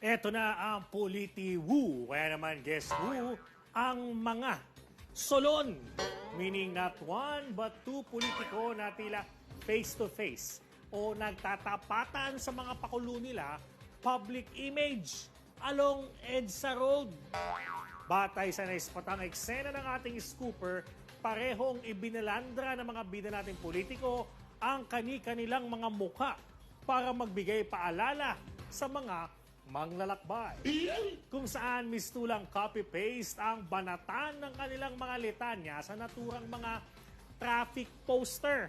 Eto na ang Politi-Woo. Kaya naman, guess who? Ang mga solon. Meaning not one but two politiko na tila face-to-face o nagtatapatan sa mga pakulo nila public image along EDSA Road. Batay sa naispatang eksena ng ating scooper, parehong ibinalandra ng mga bida nating politiko ang kani-kanilang mga mukha para magbigay paalala sa mga manglalakbay. Kung saan mistulang copy-paste ang banatan ng kanilang mga litanya sa naturang mga traffic poster.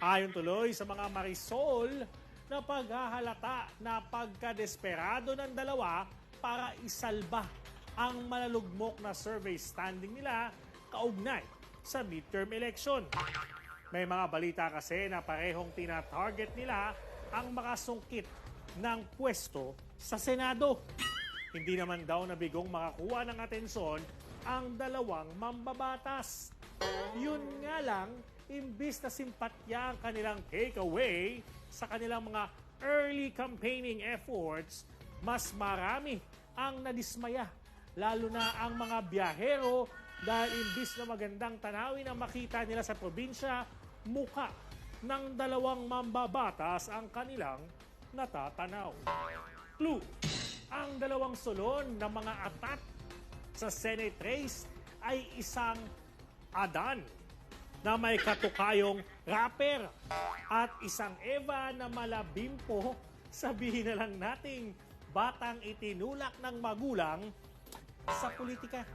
Ayon tuloy sa mga Marisol na paghahalata na pagkadesperado ng dalawa para isalba ang malalugmok na survey standing nila kaugnay sa midterm election. May mga balita kasi na parehong tina-target nila ang makasungkit ng pwesto sa Senado. Hindi naman daw nabigong makakuha ng atensyon ang dalawang mambabatas. Yun nga lang, imbis na simpatya ang kanilang takeaway sa kanilang mga early campaigning efforts, mas marami ang nadismaya. Lalo na ang mga biyahero dahil imbis na magandang tanawin ang makita nila sa probinsya, muka ng dalawang mambabatas ang kanilang natatanaw. Clue, ang dalawang sulon ng mga atat sa Senate race ay isang Adan na may katukayong rapper at isang Eva na malabimpo, sabihin na lang nating batang itinulak ng magulang sa politika.